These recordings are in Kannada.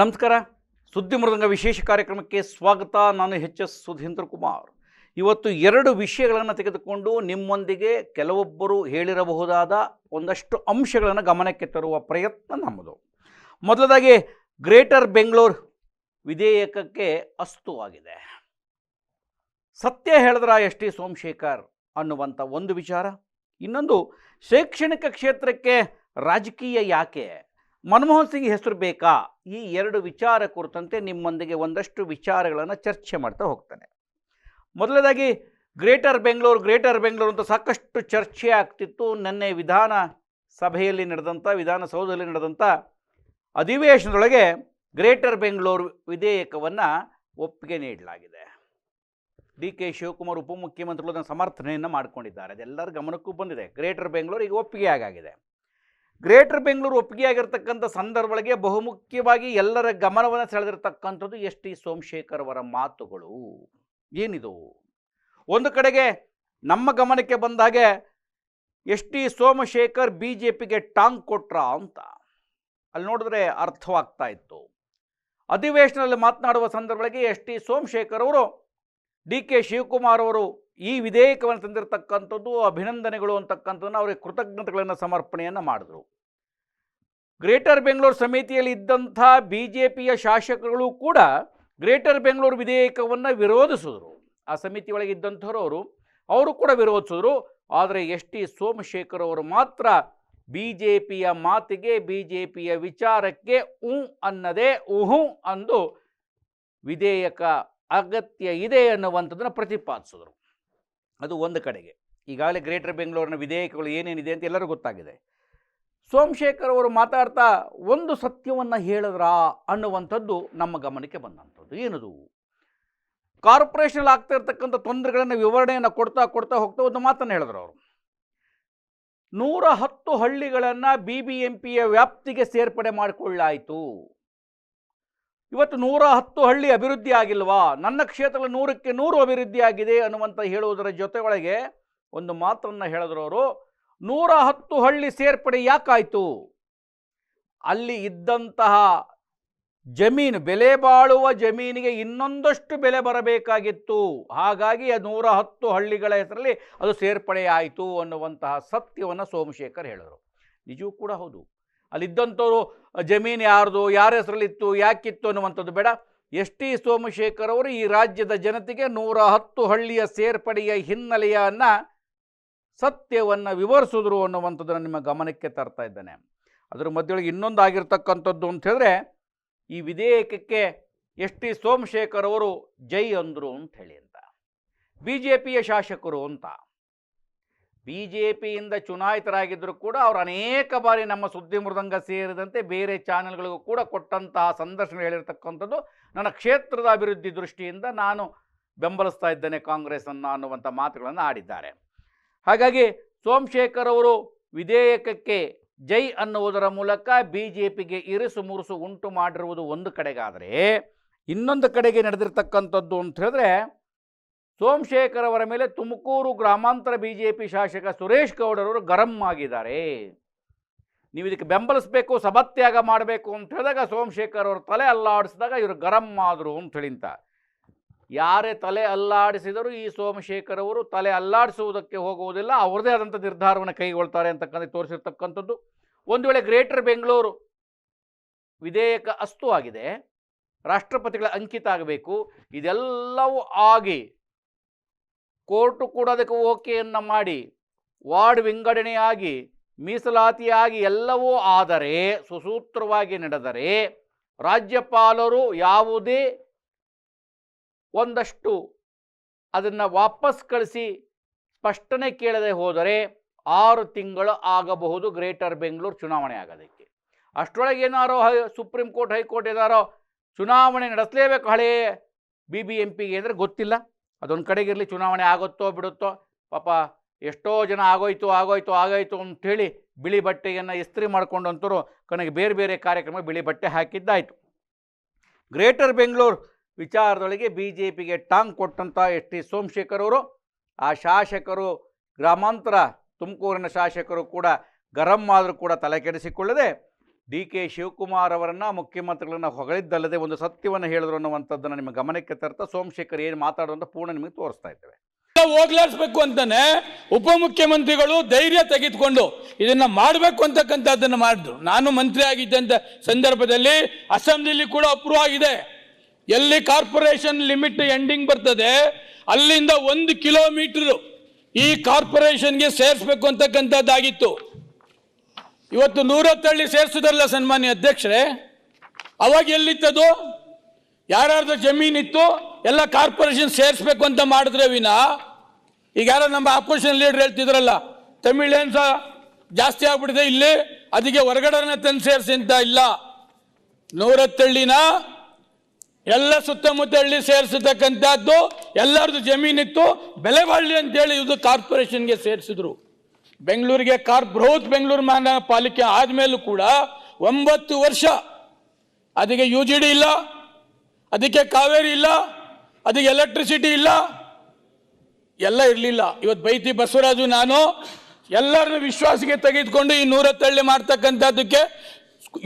ನಮಸ್ಕಾರ. ಸುದ್ದಿ ಮೃದಂಗ ವಿಶೇಷ ಕಾರ್ಯಕ್ರಮಕ್ಕೆ ಸ್ವಾಗತ. ನಾನು ಎಚ್ ಎಸ್ ಸುಧೀಂದ್ರ ಕುಮಾರ್. ಇವತ್ತು ಎರಡು ವಿಷಯಗಳನ್ನು ತೆಗೆದುಕೊಂಡು ನಿಮ್ಮೊಂದಿಗೆ ಕೆಲವೊಬ್ಬರು ಹೇಳಿರಬಹುದಾದ ಒಂದಷ್ಟು ಅಂಶಗಳನ್ನು ಗಮನಕ್ಕೆ ತರುವ ಪ್ರಯತ್ನ ನಮ್ಮದು. ಮೊದಲದಾಗಿ ಗ್ರೇಟರ್ ಬೆಂಗಳೂರು ವಿಧೇಯಕಕ್ಕೆ ಅಸ್ತುವಾಗಿದೆ ಸತ್ಯ ಹೇಳಿದ್ರ ಎಸ್ ಟಿ ಸೋಮಶೇಖರ್ ಅನ್ನುವಂಥ ಒಂದು ವಿಚಾರ. ಇನ್ನೊಂದು ಶೈಕ್ಷಣಿಕ ಕ್ಷೇತ್ರಕ್ಕೆ ರಾಜಕೀಯ ಯಾಕೆ ಮನಮೋಹನ್ ಸಿಂಗ್ ಹೆಸರು ಬೇಕಾ? ಈ ಎರಡು ವಿಚಾರ ಕುರಿತಂತೆ ನಿಮ್ಮೊಂದಿಗೆ ಒಂದಷ್ಟು ವಿಚಾರಗಳನ್ನು ಚರ್ಚೆ ಮಾಡ್ತಾ ಹೋಗ್ತಾನೆ. ಮೊದಲನೇದಾಗಿ, ಗ್ರೇಟರ್ ಬೆಂಗಳೂರು ಗ್ರೇಟರ್ ಬೆಂಗಳೂರು ಅಂತ ಸಾಕಷ್ಟು ಚರ್ಚೆ ಆಗ್ತಿತ್ತು. ನಿನ್ನೆ ವಿಧಾನ ಸಭೆಯಲ್ಲಿ ನಡೆದಂಥ ವಿಧಾನಸೌಧದಲ್ಲಿ ನಡೆದಂಥ ಅಧಿವೇಶನದೊಳಗೆ ಗ್ರೇಟರ್ ಬೆಂಗಳೂರು ವಿಧೇಯಕವನ್ನು ಒಪ್ಪಿಗೆ ನೀಡಲಾಗಿದೆ. ಡಿ ಕೆ ಶಿವಕುಮಾರ್ ಉಪಮುಖ್ಯಮಂತ್ರಿಗಳು ಅದನ್ನು ಸಮರ್ಥನೆಯನ್ನು ಮಾಡಿಕೊಂಡಿದ್ದಾರೆ. ಅದೆಲ್ಲರ ಗಮನಕ್ಕೂ ಬಂದಿದೆ. ಗ್ರೇಟರ್ ಬೆಂಗಳೂರು ಈಗ ಒಪ್ಪಿಗೆ ಆಗಾಗಿದೆ ಗ್ರೇಟರ್ ಬೆಂಗಳೂರು ಒಪ್ಪಿಗೆ ಆಗಿರ್ತಕ್ಕಂಥ ಸಂದರ್ಭಗಳಿಗೆ ಬಹುಮುಖ್ಯವಾಗಿ ಎಲ್ಲರ ಗಮನವನ್ನು ಸೆಳೆದಿರ್ತಕ್ಕಂಥದ್ದು ಎಸ್ ಟಿ ಸೋಮಶೇಖರ್ ಅವರ ಮಾತುಗಳು. ಏನಿದು? ಒಂದು ಕಡೆಗೆ ನಮ್ಮ ಗಮನಕ್ಕೆ ಬಂದಾಗೆ S T Somashekhar B J ಪಿಗೆ ಟಾಂಗ್ ಕೊಟ್ರ ಅಂತ. ಅಲ್ಲಿ ನೋಡಿದ್ರೆ ಅರ್ಥವಾಗ್ತಾ ಇತ್ತು. ಅಧಿವೇಶನದಲ್ಲಿ ಮಾತನಾಡುವ ಸಂದರ್ಭಗಳಿಗೆ ಎಸ್ ಟಿ ಸೋಮಶೇಖರ್ ಅವರು, ಡಿ ಕೆ ಶಿವಕುಮಾರ್ ಅವರು ಈ ವಿಧೇಯಕವನ್ನು ತಂದಿರತಕ್ಕಂಥದ್ದು, ಅಭಿನಂದನೆಗಳು ಅಂತಕ್ಕಂಥದ್ದನ್ನು ಅವರಿಗೆ ಕೃತಜ್ಞತೆಗಳನ್ನು ಸಮರ್ಪಣೆಯನ್ನು ಮಾಡಿದ್ರು. ಗ್ರೇಟರ್ ಬೆಂಗಳೂರು ಸಮಿತಿಯಲ್ಲಿ ಇದ್ದಂಥ ಬಿ ಜೆ ಪಿಯ ಶಾಸಕರು ಕೂಡ ಗ್ರೇಟರ್ ಬೆಂಗಳೂರು ವಿಧೇಯಕವನ್ನು ವಿರೋಧಿಸಿದ್ರು. ಆ ಸಮಿತಿ ಒಳಗೆ ಇದ್ದಂಥವ್ರು ಅವರು ಅವರು ಕೂಡ ವಿರೋಧಿಸಿದ್ರು. ಆದರೆ ಎಸ್ ಟಿ ಸೋಮಶೇಖರ್ ಅವರು ಮಾತ್ರ ಬಿ ಜೆ ಪಿಯ ಮಾತಿಗೆ ಬಿ ಜೆ ಪಿಯ ವಿಚಾರಕ್ಕೆ ಉ ಅನ್ನದೇ ಉಹು ಅಂದು ವಿಧೇಯಕ ಅಗತ್ಯ ಇದೆ ಅನ್ನುವಂಥದ್ದನ್ನು ಪ್ರತಿಪಾದಿಸಿದ್ರು. ಅದು ಒಂದು ಕಡೆಗೆ. ಈಗಾಗಲೇ ಗ್ರೇಟರ್ ಬೆಂಗಳೂರಿನ ವಿಧೇಯಕಗಳು ಏನೇನಿದೆ ಅಂತ ಎಲ್ಲರೂ ಗೊತ್ತಾಗಿದೆ. ಸೋಮಶೇಖರ್ ಅವರು ಮಾತಾಡ್ತಾ, ಒಂದು ಸತ್ಯವನ್ನು ಹೇಳಿದ್ರಾ? ಅನ್ನುವಂಥದ್ದು ನಮ್ಮ ಗಮನಕ್ಕೆ ಬಂದಂಥದ್ದು. ಏನದು? ಕಾರ್ಪೊರೇಷನಲ್ಲಿ ಆಗ್ತಾ ಇರ್ತಕ್ಕಂಥ ತೊಂದರೆಗಳನ್ನು ವಿವರಣೆಯನ್ನು ಕೊಡ್ತಾ ಕೊಡ್ತಾ ಹೋಗ್ತಾ ಒಂದು ಮಾತನ್ನು ಹೇಳಿದ್ರು ಅವರು. ನೂರ ಹತ್ತು ಹಳ್ಳಿಗಳನ್ನು ಬಿ ಬಿ ಎಂ ಪಿಯ ವ್ಯಾಪ್ತಿಗೆ ಸೇರ್ಪಡೆ ಮಾಡಿಕೊಳ್ಳಾಯಿತು. ಇವತ್ತು ನೂರ ಹತ್ತು ಹಳ್ಳಿ ಅಭಿವೃದ್ಧಿ ಆಗಿಲ್ವಾ? ನನ್ನ ಕ್ಷೇತ್ರದಲ್ಲಿ ನೂರಕ್ಕೆ ನೂರು ಅಭಿವೃದ್ಧಿ ಆಗಿದೆ ಅನ್ನುವಂಥ ಹೇಳುವುದರ ಒಳಗೆ ಒಂದು ಮಾತನ್ನು ಹೇಳಿದ್ರು ಅವರು, ನೂರ ಹತ್ತು ಹಳ್ಳಿ ಸೇರ್ಪಡೆ ಯಾಕಾಯಿತು? ಅಲ್ಲಿ ಇದ್ದಂತಹ ಜಮೀನು, ಬೆಲೆ ಬಾಳುವ ಜಮೀನಿಗೆ ಇನ್ನೊಂದಷ್ಟು ಬೆಲೆ ಬರಬೇಕಾಗಿತ್ತು. ಹಾಗಾಗಿ ಆ ನೂರ ಹತ್ತು ಹಳ್ಳಿಗಳ ಹೆಸರಲ್ಲಿ ಅದು ಸೇರ್ಪಡೆ ಆಯಿತು ಅನ್ನುವಂತಹ ಸತ್ಯವನ್ನು ಸೋಮಶೇಖರ್ ಹೇಳಿದರು. ನಿಜವೂ ಕೂಡ ಹೌದು. ಅಲ್ಲಿದ್ದಂಥವ್ರು ಜಮೀನು ಯಾರ್ದು, ಯಾರ ಹೆಸರಲ್ಲಿತ್ತು, ಯಾಕಿತ್ತು ಅನ್ನುವಂಥದ್ದು ಬೇಡ. ಎಸ್ ಟಿ ಸೋಮಶೇಖರ್ ಅವರು ಈ ರಾಜ್ಯದ ಜನತೆಗೆ ನೂರ ಹತ್ತು ಹಳ್ಳಿಯ ಸೇರ್ಪಡೆಯ ಹಿನ್ನೆಲೆಯನ್ನು ಸತ್ಯವನ್ನು ವಿವರಿಸಿದ್ರು ಅನ್ನುವಂಥದ್ದನ್ನು ನಿಮ್ಮ ಗಮನಕ್ಕೆ ತರ್ತಾ ಇದ್ದಾನೆ. ಅದರ ಮಧ್ಯೊಳಗೆ ಇನ್ನೊಂದು ಆಗಿರ್ತಕ್ಕಂಥದ್ದು ಅಂತ ಹೇಳಿದ್ರೆ, ಈ ವಿಧೇಯಕಕ್ಕೆ ಎಸ್ ಟಿ ಸೋಮಶೇಖರ್ ಅವರು ಜೈ ಅಂದರು ಅಂತ ಹೇಳಿ ಅಂತ. ಬಿ ಜೆ ಪಿಯ ಶಾಸಕರು ಅಂತ. ಬಿ ಜೆ ಪಿಯಿಂದ ಚುನಾಯಿತರಾಗಿದ್ದರೂ ಕೂಡ ಅವರು ಅನೇಕ ಬಾರಿ ನಮ್ಮ ಸುದ್ದಿ ಮೃದಂಗ ಸೇರಿದಂತೆ ಬೇರೆ ಚಾನೆಲ್ಗಳಿಗೂ ಕೂಡ ಕೊಟ್ಟಂತಹ ಸಂದರ್ಶನ ಹೇಳಿರ್ತಕ್ಕಂಥದ್ದು ನನ್ನ ಕ್ಷೇತ್ರದ ಅಭಿವೃದ್ಧಿ ದೃಷ್ಟಿಯಿಂದ ನಾನು ಬೆಂಬಲಿಸ್ತಾ ಇದ್ದೇನೆ ಕಾಂಗ್ರೆಸ್ಸನ್ನು ಅನ್ನುವಂಥ ಮಾತುಗಳನ್ನು ಆಡಿದ್ದಾರೆ. ಹಾಗಾಗಿ ಸೋಮಶೇಖರ್ ಅವರು ವಿಧೇಯಕಕ್ಕೆ ಜೈ ಅನ್ನುವುದರ ಮೂಲಕ ಬಿ ಜೆ ಪಿಗೆ ಇರಿಸು ಮುರುಸು ಉಂಟು ಮಾಡಿರುವುದು ಒಂದು ಕಡೆಗಾದರೆ ಇನ್ನೊಂದು ಕಡೆಗೆ ನಡೆದಿರ್ತಕ್ಕಂಥದ್ದು ಅಂತ ಹೇಳಿದ್ರೆ ಸೋಮಶೇಖರ್ ಅವರ ಮೇಲೆ ತುಮಕೂರು ಗ್ರಾಮಾಂತರ ಬಿ ಜೆ ಪಿ ಶಾಸಕ ಸುರೇಶ್ ಗೌಡರವರು ಗರಂ ಆಗಿದ್ದಾರೆ. ನೀವು ಇದಕ್ಕೆ ಬೆಂಬಲಿಸಬೇಕು, ಸಭತ್ಯಾಗ ಮಾಡಬೇಕು ಅಂತ ಹೇಳಿದಾಗ ಸೋಮಶೇಖರ್ ಅವರು ತಲೆ ಅಲ್ಲಾಡಿಸಿದಾಗ ಇವರು ಗರಂ ಆದರು ಅಂತ ಹೇಳಿಂತ. ಯಾರೇ ತಲೆ ಅಲ್ಲಾಡಿಸಿದರೂ ಈ ಸೋಮಶೇಖರ್ ಅವರು ತಲೆ ಅಲ್ಲಾಡಿಸುವುದಕ್ಕೆ ಹೋಗುವುದಿಲ್ಲ, ಅವ್ರದೇ ಆದಂಥ ನಿರ್ಧಾರವನ್ನು ಕೈಗೊಳ್ತಾರೆ ಅಂತಕ್ಕಂಥ ತೋರಿಸಿರ್ತಕ್ಕಂಥದ್ದು. ಒಂದು ವೇಳೆ ಗ್ರೇಟರ್ ಬೆಂಗಳೂರು ವಿಧೇಯಕ ಅಸ್ತು ಆಗಿದೆ, ರಾಷ್ಟ್ರಪತಿಗಳ ಅಂಕಿತ ಆಗಬೇಕು, ಇದೆಲ್ಲವೂ ಆಗಿ ಕೋರ್ಟು ಕೂಡ ಅದಕ್ಕೆ ಓಕೆಯನ್ನು ಮಾಡಿ, ವಾರ್ಡ್ ವಿಂಗಡಣೆಯಾಗಿ, ಮೀಸಲಾತಿಯಾಗಿ ಎಲ್ಲವೂ ಆದರೆ, ಸುಸೂತ್ರವಾಗಿ ನಡೆದರೆ, ರಾಜ್ಯಪಾಲರು ಯಾವುದೇ ಒಂದಷ್ಟು ಅದನ್ನು ವಾಪಸ್ ಕಳಿಸಿ ಸ್ಪಷ್ಟನೆ ಕೇಳದೆ ಹೋದರೆ ಆರು ತಿಂಗಳು ಆಗಬಹುದು ಗ್ರೇಟರ್ ಬೆಂಗಳೂರು ಚುನಾವಣೆ ಆಗೋದಕ್ಕೆ. ಅಷ್ಟರೊಳಗೆ ಏನಾರೋ high, supreme court, high court ಏನಾರೋ ಚುನಾವಣೆ ನಡೆಸಲೇಬೇಕು ಹಳೆಯ ಬಿ ಬಿ ಎಂ ಪಿಗೆ ಅಂದರೆ ಗೊತ್ತಿಲ್ಲ. ಅದೊಂದು ಕಡೆಗಿರಲಿ ಚುನಾವಣೆ ಆಗುತ್ತೋ ಬಿಡುತ್ತೋ, ಪಾಪ ಎಷ್ಟೋ ಜನ ಆಗೋಯ್ತು ಆಗೋಯ್ತು ಆಗೋಯ್ತು ಅಂಥೇಳಿ ಬಿಳಿ ಬಟ್ಟೆಯನ್ನು ಇಸ್ತ್ರಿ ಮಾಡ್ಕೊಂಡಂತರೂ ಕೊನೆಗೆ ಬೇರೆ ಬೇರೆ ಕಾರ್ಯಕ್ರಮ ಬಿಳಿ ಬಟ್ಟೆ ಹಾಕಿದ್ದಾಯಿತು. ಗ್ರೇಟರ್ ಬೆಂಗಳೂರು ವಿಚಾರದೊಳಗೆ ಬಿ ಜೆ ಪಿಗೆ ಟಾಂಗ್ ಕೊಟ್ಟಂಥ ಎಸ್ ಟಿ ಸೋಮಶೇಖರ್ ಅವರು, ಆ ಶಾಸಕರು, ಗ್ರಾಮಾಂತರ ತುಮಕೂರಿನ ಶಾಸಕರು ಕೂಡ ಗರಂ ಆದರೂ ಕೂಡ ತಲೆ ಕೆಡಿಸಿಕೊಳ್ಳದೆ ಡಿ ಕೆ ಶಿವಕುಮಾರ್ ಅವರನ್ನು ಮುಖ್ಯಮಂತ್ರಿಗಳನ್ನ ಹೊಗಳಿದ್ದಲ್ಲದೆ ಒಂದು ಸತ್ಯವನ್ನು ಹೇಳಿದ್ರು ಅನ್ನುವಂಥದ್ದನ್ನು ನಿಮ್ಮ ಗಮನಕ್ಕೆ ತರ್ತಾ ಸೋಮಶೇಖರ್ ಏನು ಮಾತಾಡೋದು ಪೂರ್ಣ ನಿಮಗೆ ತೋರಿಸ್ತಾ ಇದ್ದೇವೆ. ಹೋಗ್ಲಾಡ್ಸ್ಬೇಕು ಅಂತಾನೆ ಉಪಮುಖ್ಯಮಂತ್ರಿಗಳು ಧೈರ್ಯ ತೆಗೆದುಕೊಂಡು ಇದನ್ನ ಮಾಡಬೇಕು ಅಂತಕ್ಕಂಥದ್ದನ್ನು ಮಾಡಿದ್ರು. ನಾನು ಮಂತ್ರಿ ಆಗಿದ್ದಂತ ಸಂದರ್ಭದಲ್ಲಿ ಅಸೆಂಬ್ಲಿಲಿ ಕೂಡ ಅಪ್ರೂವ್ ಆಗಿದೆ. ಎಲ್ಲಿ ಕಾರ್ಪೊರೇಷನ್ ಲಿಮಿಟ್ ಎಂಡಿಂಗ್ ಬರ್ತದೆ, ಅಲ್ಲಿಂದ ಒಂದು ಕಿಲೋಮೀಟರ್ ಈ ಕಾರ್ಪೊರೇಷನ್ಗೆ ಸೇರಿಸ್ಬೇಕು ಅಂತಕ್ಕಂಥದ್ದಾಗಿತ್ತು. ಇವತ್ತು ನೂರತ್ತಳ್ಳಿ ಸೇರಿಸಿದ್ರಲ್ಲ ಸನ್ಮಾನ್ಯ ಅಧ್ಯಕ್ಷರೇ? ಅವಾಗ ಎಲ್ಲಿತ್ತದು? ಯಾರ್ಯಾರ್ದು ಜಮೀನಿತ್ತು? ಎಲ್ಲ ಕಾರ್ಪೊರೇಷನ್ ಸೇರಿಸ್ಬೇಕು ಅಂತ ಮಾಡಿದ್ರೆ ವಿನ? ಈಗ ಯಾರೋ ನಮ್ಮ ಆಪೋಸಿಷನ್ ಲೀಡರ್ ಹೇಳ್ತಿದ್ರಲ್ಲ ತಮಿಳೇನ್ ಸಹ ಜಾಸ್ತಿ ಆಗ್ಬಿಟ್ಟಿದೆ ಇಲ್ಲಿ, ಅದಕ್ಕೆ ಹೊರಗಡೆನ ತಂದು ಸೇರಿಸಿ ಅಂತ ಇಲ್ಲ. ನೂರತ್ತಳ್ಳಿನ ಎಲ್ಲ ಸುತ್ತಮುತ್ತ ಹಳ್ಳಿ ಸೇರಿಸತಕ್ಕಂಥದ್ದು, ಎಲ್ಲರದು ಜಮೀನಿತ್ತು ಬೆಲೆ ಬಾಳ್ಲಿ ಅಂತೇಳಿ ಇದು ಕಾರ್ಪೊರೇಷನ್ಗೆ ಸೇರಿಸಿದ್ರು. ಬೆಂಗಳೂರಿಗೆ ಕಾರ್ ಬೃಹತ್ ಬೆಂಗಳೂರು ಮಹಾನಗರ ಪಾಲಿಕೆ ಆದಮೇಲೂ ಕೂಡ ಒಂಬತ್ತು ವರ್ಷ ಅದಕ್ಕೆ ಯು ಜಿ ಡಿ ಇಲ್ಲ, ಅದಕ್ಕೆ ಕಾವೇರಿ ಇಲ್ಲ, ಅದಕ್ಕೆ ಎಲೆಕ್ಟ್ರಿಸಿಟಿ ಇಲ್ಲ, ಎಲ್ಲ ಇರಲಿಲ್ಲ. ಇವತ್ತು ಬೈತಿ ಬಸವರಾಜು ನಾನು, ಎಲ್ಲರನ್ನು ವಿಶ್ವಾಸಕ್ಕೆ ತೆಗೆದುಕೊಂಡು ಈ ನೂರ ತಳ್ಳಿ ಮಾಡ್ತಕ್ಕಂಥದ್ದಕ್ಕೆ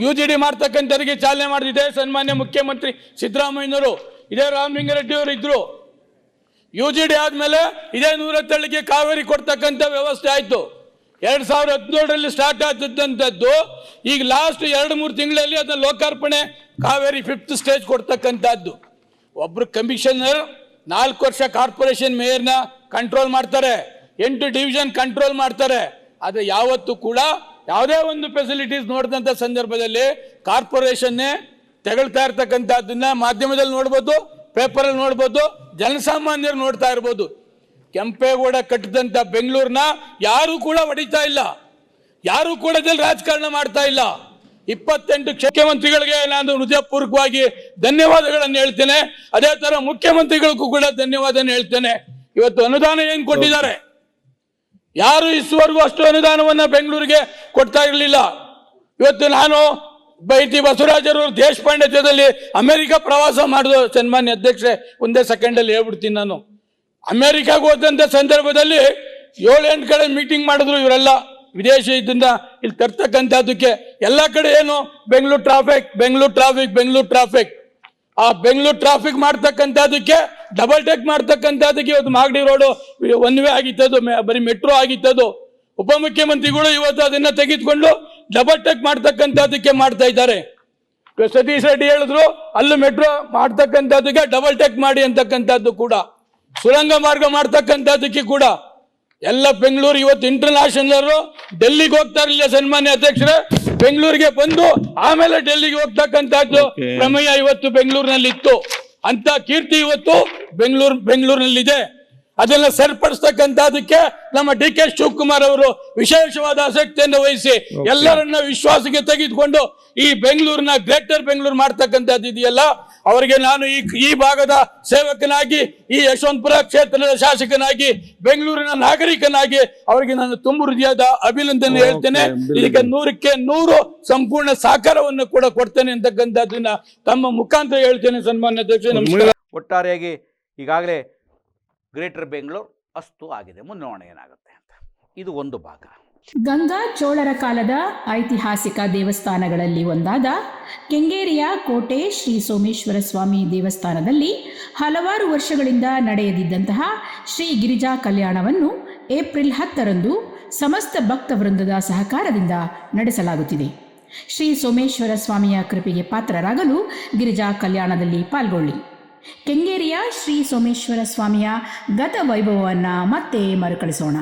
ಯು ಜಿ ಡಿ ಮಾಡ್ತಕ್ಕಂಥದ್ದಕ್ಕೆ ಚಾಲನೆ ಮಾಡಿದೆ. ಸನ್ಮಾನ್ಯ ಮುಖ್ಯಮಂತ್ರಿ ಸಿದ್ದರಾಮಯ್ಯನವರು. ಇದೇ ರಾಮಲಿಂಗಾರೆಡ್ಡಿ ಅವರು ಇದ್ರು. ಯು ಜಿ ಡಿ ಆದಮೇಲೆ ಇದೇ ನೂರ ತಳ್ಳಿಗೆ ಕಾವೇರಿ ಕೊಡ್ತಕ್ಕಂಥ ವ್ಯವಸ್ಥೆ ಆಯಿತು. ಎರಡು ಸಾವಿರದ ಹದಿನೇಳರಲ್ಲಿ ಸ್ಟಾರ್ಟ್ ಆಗ್ತಿದ್ದಂಥದ್ದು, ಈಗ ಲಾಸ್ಟ್ ಎರಡು ಮೂರು ತಿಂಗಳಲ್ಲಿ ಅದನ್ನ ಲೋಕಾರ್ಪಣೆ, ಕಾವೇರಿ ಫಿಫ್ತ್ ಸ್ಟೇಜ್ ಕೊಡ್ತಕ್ಕಂಥದ್ದು. ಒಬ್ರು ಕಮಿಷನರ್ ನಾಲ್ಕು ವರ್ಷ ಕಾರ್ಪೊರೇಷನ್ ಮೇಯರ್ನ ಕಂಟ್ರೋಲ್ ಮಾಡ್ತಾರೆ. ಎಂಟು ಡಿವಿಷನ್ ಕಂಟ್ರೋಲ್ ಮಾಡ್ತಾರೆ. ಆದರೆ ಯಾವತ್ತೂ ಕೂಡ ಯಾವುದೇ ಒಂದು ಫೆಸಿಲಿಟೀಸ್ ನೋಡಿದಂಥ ಸಂದರ್ಭದಲ್ಲಿ ಕಾರ್ಪೊರೇಷನ್ನೇ ತೆಗಳ್ತಾ ಇರ್ತಕ್ಕಂಥದ್ದನ್ನ ಮಾಧ್ಯಮದಲ್ಲಿ ನೋಡ್ಬೋದು ಪೇಪರಲ್ಲಿ ನೋಡ್ಬೋದು, ಜನಸಾಮಾನ್ಯರು ನೋಡ್ತಾ ಇರ್ಬೋದು. ಕೆಂಪೇಗೌಡ ಕಟ್ಟಿದಂಥ ಬೆಂಗಳೂರನ್ನ ಯಾರೂ ಕೂಡ ಹೊಡಿತಾ ಇಲ್ಲ. ಯಾರೂ ಕೂಡ ರಾಜಕಾರಣ ಮಾಡ್ತಾ ಇಲ್ಲ. ಇಪ್ಪತ್ತೆಂಟು ಮುಖ್ಯಮಂತ್ರಿಗಳಿಗೆ ನಾನು ಹೃದಯಪೂರ್ವಕವಾಗಿ ಧನ್ಯವಾದಗಳನ್ನು ಹೇಳ್ತೇನೆ. ಅದೇ ತರ ಮುಖ್ಯಮಂತ್ರಿಗಳಿಗೂ ಕೂಡ ಧನ್ಯವಾದ ಹೇಳ್ತೇನೆ. ಇವತ್ತು ಅನುದಾನ ಏನು ಕೊಟ್ಟಿದ್ದಾರೆ? ಯಾರು ಇಸುವರೆಗೂ ಅಷ್ಟು ಅನುದಾನವನ್ನ ಬೆಂಗಳೂರಿಗೆ ಕೊಡ್ತಾ ಇರಲಿಲ್ಲ. ಇವತ್ತು ನಾನು ಬೈತಿ ಬಸವರಾಜರು ದೇಶಪಾಂಡೆ ಜೊತೆಲಿ ಅಮೆರಿಕ ಪ್ರವಾಸ ಮಾಡಿದ ಸನ್ಮಾನ್ಯ ಅಧ್ಯಕ್ಷೆ ಒಂದೇ ಸೆಕೆಂಡಲ್ಲಿ ಹೇಳ್ಬಿಡ್ತೀನಿ ನಾನು. ಅಮೆರಿಕಾಗೆ ಹೋದಂಥ ಸಂದರ್ಭದಲ್ಲಿ ಏಳೆಂಟು ಕಡೆ ಮೀಟಿಂಗ್ ಮಾಡಿದ್ರು ಇವರೆಲ್ಲ. ವಿದೇಶದಿಂದ ಇಲ್ಲಿ ತರ್ತಕ್ಕಂಥದ್ದಕ್ಕೆ ಎಲ್ಲ ಕಡೆ ಏನು? Bengaluru traffic Bengaluru traffic Bengaluru traffic ಆ ಬೆಂಗಳೂರು ಟ್ರಾಫಿಕ್ ಮಾಡ್ತಕ್ಕಂಥದ್ದಕ್ಕೆ ಡಬಲ್ ಟೆಕ್ ಮಾಡ್ತಕ್ಕಂಥದ್ದಕ್ಕೆ ಇವತ್ತು ಮಾಗಡಿ ರೋಡು ಒನ್ ವೇ ಆಗಿತ್ತದು ಬರೀ ಮೆಟ್ರೋ ಆಗಿತ್ತದು ಉಪಮುಖ್ಯಮಂತ್ರಿಗಳು ಇವತ್ತು ಅದನ್ನ ತೆಗೆದುಕೊಂಡು ಡಬಲ್ ಟೆಕ್ ಮಾಡ್ತಕ್ಕಂಥದ್ದಕ್ಕೆ ಮಾಡ್ತಾ ಇದ್ದಾರೆ. ಸತೀಶ್ ರೆಡ್ಡಿ ಹೇಳಿದ್ರು, ಅಲ್ಲೂ ಮೆಟ್ರೋ ಮಾಡ್ತಕ್ಕಂಥದ್ದಕ್ಕೆ ಡಬಲ್ ಟೆಕ್ ಮಾಡಿ ಅಂತಕ್ಕಂಥದ್ದು ಕೂಡ. ಸುರಂಗ ಮಾರ್ಗ ಮಾಡ್ತಕ್ಕಂಥದ್ದಕ್ಕೆ ಕೂಡ ಎಲ್ಲ ಬೆಂಗಳೂರು ಇವತ್ತು ಇಂಟರ್ನ್ಯಾಷನಲ್ ಡೆಲ್ಲಿಗೆ ಹೋಗ್ತಾ ಇರಲಿಲ್ಲ ಸನ್ಮಾನ್ಯ ಅಧ್ಯಕ್ಷರೇ. ಬೆಂಗಳೂರಿಗೆ ಬಂದು ಆಮೇಲೆ ಡೆಲ್ಲಿಗೆ ಹೋಗ್ತಕ್ಕಂಥದ್ದು ಪ್ರಮೇಯ ಇವತ್ತು ಬೆಂಗಳೂರಿನಲ್ಲಿ ಇತ್ತು ಅಂತ ಕೀರ್ತಿ ಇವತ್ತು ಬೆಂಗಳೂರು ಬೆಂಗಳೂರಿನಲ್ಲಿದೆ. ಅದನ್ನ ಸರಿಪಡಿಸ್ತಕ್ಕಂಥದಕ್ಕೆ ನಮ್ಮ ಡಿ ಕೆ ಶಿವಕುಮಾರ್ ಅವರು ವಿಶೇಷವಾದ ಆಸಕ್ತಿಯನ್ನು ವಹಿಸಿ ಎಲ್ಲರನ್ನ ವಿಶ್ವಾಸಕ್ಕೆ ತೆಗೆದುಕೊಂಡು ಈ ಬೆಂಗಳೂರಿನ ಗ್ರೇಟರ್ ಬೆಂಗಳೂರು ಮಾಡ್ತಕ್ಕಂಥದ್ದು ಇದೆಯಲ್ಲ ಅವರಿಗೆ ನಾನು ಈ ಈ ಭಾಗದ ಸೇವಕನಾಗಿ ಈ ಯಶವಂತಪುರ ಕ್ಷೇತ್ರದ ಶಾಸಕನಾಗಿ ಬೆಂಗಳೂರಿನ ನಾಗರಿಕನಾಗಿ ಅವರಿಗೆ ನಾನು ತುಂಬು ಹೃದಯದ ಅಭಿನಂದನೆ ಹೇಳ್ತೇನೆ. ಇದಕ್ಕೆ ನೂರಕ್ಕೆ ನೂರು ಸಂಪೂರ್ಣ ಸಹಕಾರವನ್ನು ಕೂಡ ಕೊಡ್ತೇನೆ ಅಂತಕ್ಕಂಥದ್ದನ್ನ ತಮ್ಮ ಮುಖಾಂತರ ಹೇಳ್ತೇನೆ ಸನ್ಮಾನ್ಯ ಅಧ್ಯಕ್ಷ ನಮಸ್ಕಾರ. ಒಟ್ಟಾರೆಯಾಗಿ ಈಗಾಗಲೇ ಗ್ರೇಟರ್ ಬೆಂಗಳೂರು ಅಷ್ಟು ಆಗಿದೆ. ಮುಂದೆ ನೋಡೋಣ ಏನಾಗುತ್ತೆ ಅಂತ. ಇದು ಒಂದು ಭಾಗ. ಗಂಗಾ ಚೋಳರ ಕಾಲದ ಐತಿಹಾಸಿಕ ದೇವಸ್ಥಾನಗಳಲ್ಲಿ ಒಂದಾದ ಕೆಂಗೇರಿಯ ಕೋಟೆ ಶ್ರೀ ಸೋಮೇಶ್ವರ ಸ್ವಾಮಿ ದೇವಸ್ಥಾನದಲ್ಲಿ ಹಲವಾರು ವರ್ಷಗಳಿಂದ ನಡೆಯದಿದ್ದಂತಹ ಶ್ರೀ ಗಿರಿಜಾ ಕಲ್ಯಾಣವನ್ನು ಏಪ್ರಿಲ್ ಹತ್ತರಂದು ಸಮಸ್ತ ಭಕ್ತ ವೃಂದದ ಸಹಕಾರದಿಂದ ನಡೆಸಲಾಗುತ್ತಿದೆ. ಶ್ರೀ ಸೋಮೇಶ್ವರ ಸ್ವಾಮಿಯ ಕೃಪೆಗೆ ಪಾತ್ರರಾಗಲು ಗಿರಿಜಾ ಕಲ್ಯಾಣದಲ್ಲಿ ಪಾಲ್ಗೊಳ್ಳಿ. ಕೆಂಗೇರಿಯ ಶ್ರೀ ಸೋಮೇಶ್ವರ ಸ್ವಾಮಿಯ ಗತ ವೈಭವವನ್ನು ಮತ್ತೆ ಮರುಕಳಿಸೋಣ.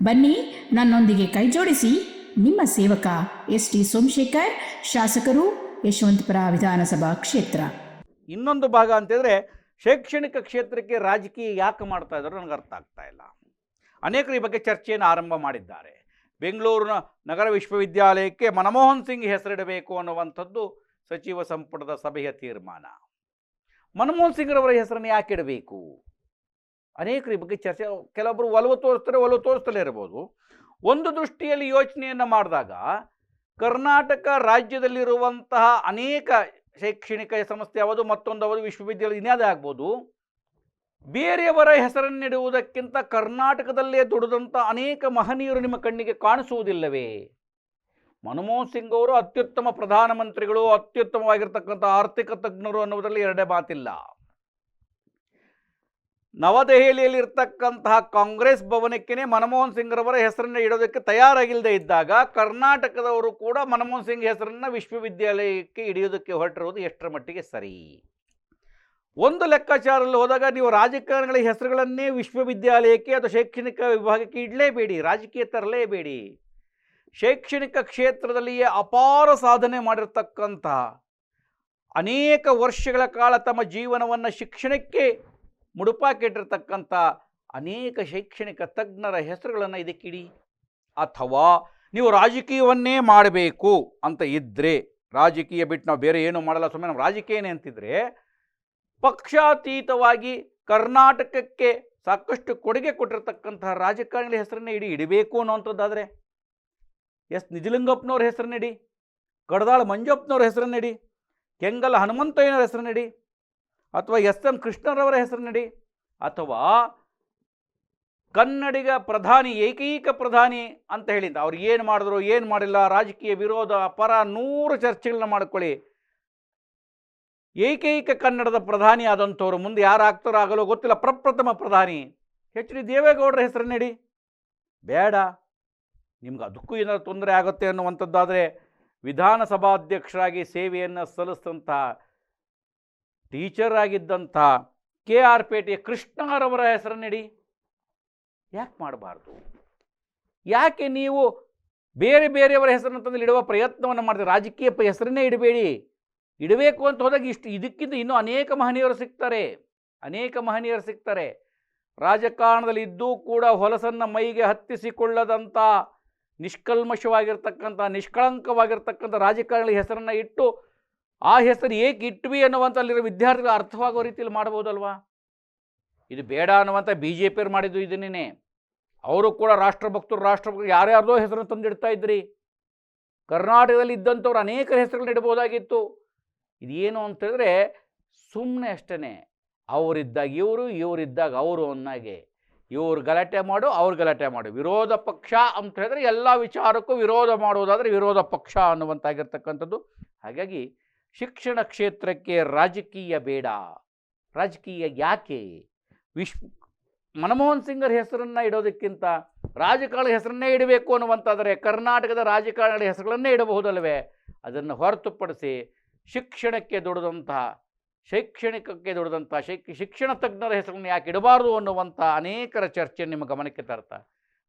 ಬನ್ನಿ, ನನ್ನೊಂದಿಗೆ ಕೈಜೋಡಿಸಿ ನಿಮ್ಮ ಸೇವಕ ಎಸ್ ಟಿ ಸೋಮಶೇಖರ್, ಶಾಸಕರು ಯಶವಂತಪುರ ವಿಧಾನಸಭಾ ಕ್ಷೇತ್ರ. ಇನ್ನೊಂದು ಭಾಗ ಅಂತಂದರೆ ಶೈಕ್ಷಣಿಕ ಕ್ಷೇತ್ರಕ್ಕೆ ರಾಜಕೀಯ ಯಾಕೆ ಮಾಡ್ತಾ ನನಗೆ ಅರ್ಥ ಆಗ್ತಾ ಇಲ್ಲ. ಅನೇಕರು ಈ ಬಗ್ಗೆ ಚರ್ಚೆಯನ್ನು ಆರಂಭ ಮಾಡಿದ್ದಾರೆ. ಬೆಂಗಳೂರಿನ ನಗರ ವಿಶ್ವವಿದ್ಯಾಲಯಕ್ಕೆ ಮನಮೋಹನ್ ಸಿಂಗ್ ಹೆಸರಿಡಬೇಕು ಅನ್ನುವಂಥದ್ದು ಸಚಿವ ಸಂಪುಟದ ಸಭೆಯ ತೀರ್ಮಾನ. ಮನಮೋಹನ್ ಸಿಂಗ್ರವರ ಹೆಸರನ್ನು ಯಾಕೆ ಇಡಬೇಕು? ಅನೇಕರು ಈ ಬಗ್ಗೆ ಚರ್ಚೆ ಕೆಲವೊಬ್ಬರು ಒಲವು ತೋರಿಸ್ತಾರೆ, ಒಲವು ತೋರಿಸ್ತಲೇ ಇರ್ಬೋದು. ಒಂದು ದೃಷ್ಟಿಯಲ್ಲಿ ಯೋಚನೆಯನ್ನು ಮಾಡಿದಾಗ ಕರ್ನಾಟಕ ರಾಜ್ಯದಲ್ಲಿರುವಂತಹ ಅನೇಕ ಶೈಕ್ಷಣಿಕ ಸಂಸ್ಥೆ ಯಾವುದು, ಮತ್ತೊಂದು ಅವರು ವಿಶ್ವವಿದ್ಯಾಲಯ ಇನ್ಯಾವುದೇ ಆಗ್ಬೋದು, ಬೇರೆಯವರ ಹೆಸರನ್ನಿಡುವುದಕ್ಕಿಂತ ಕರ್ನಾಟಕದಲ್ಲೇ ದುಡಿದಂಥ ಅನೇಕ ಮಹನೀಯರು ನಿಮ್ಮ ಕಣ್ಣಿಗೆ ಕಾಣಿಸುವುದಿಲ್ಲವೇ? ಮನಮೋಹನ್ ಸಿಂಗ್ ಅವರು ಅತ್ಯುತ್ತಮ ಪ್ರಧಾನಮಂತ್ರಿಗಳು, ಅತ್ಯುತ್ತಮವಾಗಿರ್ತಕ್ಕಂಥ ಆರ್ಥಿಕ ತಜ್ಞರು ಅನ್ನೋದರಲ್ಲಿ ಎರಡೇ ಮಾತಿಲ್ಲ. ನವದೆಹಲಿಯಲ್ಲಿ ಇರ್ತಕ್ಕಂತಹ ಕಾಂಗ್ರೆಸ್ ಭವನಕ್ಕೆ ಮನಮೋಹನ್ ಸಿಂಗ್ರವರ ಹೆಸರನ್ನು ಇಡೋದಕ್ಕೆ ತಯಾರಾಗಿಲ್ಲದೆ ಇದ್ದಾಗ ಕರ್ನಾಟಕದವರು ಕೂಡ ಮನಮೋಹನ್ ಸಿಂಗ್ ಹೆಸರನ್ನು ವಿಶ್ವವಿದ್ಯಾಲಯಕ್ಕೆ ಹಿಡಿಯೋದಕ್ಕೆ ಹೊರಟಿರುವುದು ಎಷ್ಟರ ಮಟ್ಟಿಗೆ ಸರಿ? ಒಂದು ಲೆಕ್ಕಾಚಾರದಲ್ಲಿ ಹೋದಾಗ ನೀವು ರಾಜಕಾರಣಿಗಳ ಹೆಸರುಗಳನ್ನೇ ವಿಶ್ವವಿದ್ಯಾಲಯಕ್ಕೆ ಅಥವಾ ಶೈಕ್ಷಣಿಕ ವಿಭಾಗಕ್ಕೆ ಇಡಲೇಬೇಡಿ ರಾಜಕೀಯ ತರಲೇಬೇಡಿ ಶೈಕ್ಷಣಿಕ ಕ್ಷೇತ್ರದಲ್ಲಿಯೇ ಅಪಾರ ಸಾಧನೆ ಮಾಡಿರ್ತಕ್ಕಂತಹ ಅನೇಕ ವರ್ಷಗಳ ಕಾಲ ತಮ್ಮ ಜೀವನವನ್ನು ಶಿಕ್ಷಣಕ್ಕೆ ಮುಡುಪಾಕಿಟ್ಟಿರ್ತಕ್ಕಂಥ ಅನೇಕ ಶೈಕ್ಷಣಿಕ ತಜ್ಞರ ಹೆಸರುಗಳನ್ನು ಇದಕ್ಕಿಡಿ. ಅಥವಾ ನೀವು ರಾಜಕೀಯವನ್ನೇ ಮಾಡಬೇಕು ಅಂತ ಇದ್ದರೆ ರಾಜಕೀಯ ಬಿಟ್ಟು ನಾವು ಬೇರೆ ಏನು ಮಾಡಲ್ಲ ಸುಮ್ಮನೆ ನಾವು ರಾಜಕೀಯನೇ ಅಂತಿದ್ರೆ, ಪಕ್ಷಾತೀತವಾಗಿ ಕರ್ನಾಟಕಕ್ಕೆ ಸಾಕಷ್ಟು ಕೊಡುಗೆ ಕೊಟ್ಟಿರ್ತಕ್ಕಂತಹ ರಾಜಕಾರಣಿಗಳ ಹೆಸರನ್ನೇ ಇಡಿ, ಇಡಬೇಕು ಅನ್ನೋಂಥದ್ದಾದರೆ ಎಸ್ ನಿಜಲಿಂಗಪ್ಪನವ್ರ ಹೆಸರನ್ನಿಡಿ, ಕಡದಾಳ ಮಂಜಪ್ಪನವ್ರ ಹೆಸರನ್ನಿಡಿ, ಕೆಂಗಲ್ ಹನುಮಂತಯ್ಯನವ್ರ ಹೆಸರನ್ನಿಡಿ ಅಥವಾ ಎಸ್ ಎಂ ಕೃಷ್ಣರವರ ಹೆಸರಿನಡಿ ಅಥವಾ ಕನ್ನಡಿಗ ಪ್ರಧಾನಿ, ಏಕೈಕ ಪ್ರಧಾನಿ ಅಂತ ಹೇಳಿದ್ದ. ಅವ್ರು ಏನು ಮಾಡಿದ್ರು, ಏನು ಮಾಡಿಲ್ಲ, ರಾಜಕೀಯ ವಿರೋಧ, ಪರ ನೂರು ಚರ್ಚೆಗಳನ್ನ ಮಾಡ್ಕೊಳ್ಳಿ. ಏಕೈಕ ಕನ್ನಡದ ಪ್ರಧಾನಿ ಆದಂಥವ್ರು ಮುಂದೆ ಯಾರು ಆಗ್ತಾರೋ ಆಗಲೋ ಗೊತ್ತಿಲ್ಲ, ಪ್ರಪ್ರಥಮ ಪ್ರಧಾನಿ. ಎಚ್ ಡಿ ದೇವೇಗೌಡರ ನೀಡಿ. ಬೇಡ. ನಿಮ್ಗೆ ಅದಕ್ಕೂ ಏನಾದ್ರು ತೊಂದರೆ ಆಗುತ್ತೆ ಅನ್ನುವಂಥದ್ದಾದರೆ ವಿಧಾನಸಭಾಧ್ಯಕ್ಷರಾಗಿ ಸೇವೆಯನ್ನು ಸಲ್ಲಿಸಿದಂಥ ಟೀಚರ್ ಆಗಿದ್ದಂಥ ಕೆ ಆರ್ ಪೇಟೆಯ ಕೃಷ್ಣರವರ ಹೆಸರನ್ನಿಡಿ ಯಾಕೆ ಮಾಡಬಾರ್ದು? ಯಾಕೆ ನೀವು ಬೇರೆ ಬೇರೆಯವರ ಹೆಸರನ್ನು ತಂದು ಇಡುವ ಪ್ರಯತ್ನವನ್ನು ಮಾಡಿದೆ ರಾಜಕೀಯ ಹೆಸರನ್ನೇ ಇಡಬೇಡಿ. ಇಡಬೇಕು ಅಂತ ಹೋದಾಗ ಇಷ್ಟು ಇದಕ್ಕಿಂತ ಇನ್ನೂ ಅನೇಕ ಮಹನೀಯರು ಸಿಗ್ತಾರೆ. ಅನೇಕ ಮಹನೀಯರು ಸಿಗ್ತಾರೆ. ರಾಜಕಾರಣದಲ್ಲಿ ಇದ್ದೂ ಕೂಡ ಹೊಲಸನ್ನು ಮೈಗೆ ಹತ್ತಿಸಿಕೊಳ್ಳದಂಥ ನಿಷ್ಕಲ್ಮಶವಾಗಿರ್ತಕ್ಕಂಥ, ನಿಷ್ಕಳಂಕವಾಗಿರ್ತಕ್ಕಂಥ ರಾಜಕಾರಣಿಗಳ ಹೆಸರನ್ನು ಇಟ್ಟು ಆ ಹೆಸರು ಏಕೆ ಇಟ್ವಿ ಅನ್ನುವಂಥ ಅಲ್ಲಿರೋ ವಿದ್ಯಾರ್ಥಿಗಳು ಅರ್ಥವಾಗೋ ರೀತಿಯಲ್ಲಿ ಮಾಡ್ಬೋದಲ್ವಾ ಇದು ಬೇಡ ಅನ್ನುವಂಥ ಬಿ ಜೆ ಪಿಯವ್ರು ಮಾಡಿದ್ದು ಇದನ್ನೇ ಅವರು ಕೂಡ ರಾಷ್ಟ್ರಭಕ್ತರು ರಾಷ್ಟ್ರಭಕ್ತರು ಯಾರ್ಯಾರ್ದೋ ಹೆಸರನ್ನು ತಂದಿಡ್ತಾ ಇದ್ರಿ. ಕರ್ನಾಟಕದಲ್ಲಿ ಇದ್ದಂಥವ್ರು ಅನೇಕರ ಹೆಸರುಗಳನ್ನ ಇಡ್ಬೋದಾಗಿತ್ತು ಇದೇನು ಅಂತ ಹೇಳಿದ್ರೆ ಸುಮ್ಮನೆ ಅಷ್ಟೇ ಅವರಿದ್ದಾಗ ಇವರು, ಇವರಿದ್ದಾಗ ಅವರು ಅನ್ನಾಗೆ ಇವರು ಗಲಾಟೆ ಮಾಡು, ಅವ್ರು ಗಲಾಟೆ ಮಾಡು. ವಿರೋಧ ಪಕ್ಷ ಅಂತ ಹೇಳಿದ್ರೆ ಎಲ್ಲ ವಿಚಾರಕ್ಕೂ ವಿರೋಧ ಮಾಡುವುದಾದರೆ ವಿರೋಧ ಪಕ್ಷ ಅನ್ನುವಂತಾಗಿರ್ತಕ್ಕಂಥದ್ದು. ಹಾಗಾಗಿ ಶಿಕ್ಷಣ ಕ್ಷೇತ್ರಕ್ಕೆ ರಾಜಕೀಯ ಬೇಡ. ರಾಜಕೀಯ ಯಾಕೆ? ವಿಶ್ ಮನಮೋಹನ್ ಸಿಂಗರ ಹೆಸರನ್ನು ಇಡೋದಕ್ಕಿಂತ ರಾಜಕಾರಣ ಹೆಸರನ್ನೇ ಇಡಬೇಕು ಅನ್ನುವಂತಾದರೆ ಕರ್ನಾಟಕದ ರಾಜಕಾರಣಿಗಳ ಹೆಸರುಗಳನ್ನೇ ಇಡಬಹುದಲ್ವೇ ಅದನ್ನು ಹೊರತುಪಡಿಸಿ ಶಿಕ್ಷಣಕ್ಕೆ ದುಡಿದಂತಹ, ಶೈಕ್ಷಣಿಕಕ್ಕೆ ದುಡಿದಂಥ ಶೈಕ್ ಶಿಕ್ಷಣ ತಜ್ಞರ ಹೆಸರನ್ನು ಯಾಕೆ ಇಡಬಾರ್ದು ಅನ್ನುವಂಥ ಅನೇಕರ ಚರ್ಚೆ ನಿಮ್ಮ ಗಮನಕ್ಕೆ ತರ್ತಾ.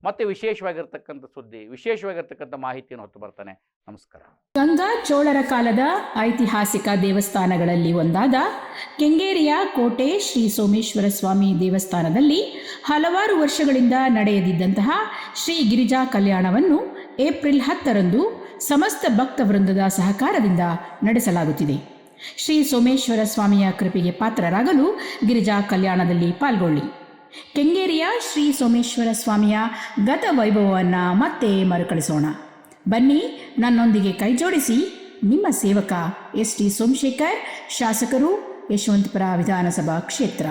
ಮತ್ತು ವಿಶೇಷವಾಗಿರ್ತಕ್ಕಂಥ ಸುದ್ದಿ, ವಿಶೇಷವಾಗಿರ್ತಕ್ಕಂಥ ಮಾಹಿತಿಯನ್ನು ಹೊತ್ತು ಬರ್ತಾನೆ. ನಮಸ್ಕಾರ. ಗಂಗಾ ಚೋಳರ ಕಾಲದ ಐತಿಹಾಸಿಕ ದೇವಸ್ಥಾನಗಳಲ್ಲಿ ಒಂದಾದ ಕೆಂಗೇರಿಯ ಕೋಟೆ ಶ್ರೀ ಸೋಮೇಶ್ವರ ಸ್ವಾಮಿ ದೇವಸ್ಥಾನದಲ್ಲಿ ಹಲವಾರು ವರ್ಷಗಳಿಂದ ನಡೆಯದಿದ್ದಂತಹ ಶ್ರೀ ಗಿರಿಜಾ ಕಲ್ಯಾಣವನ್ನು ಏಪ್ರಿಲ್ ಹತ್ತರಂದು ಸಮಸ್ತ ಭಕ್ತ ವೃಂದದ ಸಹಕಾರದಿಂದ ನಡೆಸಲಾಗುತ್ತಿದೆ. ಶ್ರೀ ಸೋಮೇಶ್ವರ ಸ್ವಾಮಿಯ ಕೃಪೆಗೆ ಪಾತ್ರರಾಗಲು ಗಿರಿಜಾ ಕಲ್ಯಾಣದಲ್ಲಿ ಪಾಲ್ಗೊಳ್ಳಿ. ಕೆಂಗೇರಿಯ ಶ್ರೀ ಸೋಮೇಶ್ವರ ಸ್ವಾಮಿಯ ಗತ ವೈಭವವನ್ನು ಮತ್ತೆ ಮರುಕಳಿಸೋಣ. ಬನ್ನಿ ನನ್ನೊಂದಿಗೆ ಕೈಜೋಡಿಸಿ ನಿಮ್ಮ ಸೇವಕ ಎಸ್ ಟಿ ಸೋಮಶೇಖರ್, ಶಾಸಕರು ಯಶವಂತಪುರ ವಿಧಾನಸಭಾ ಕ್ಷೇತ್ರ.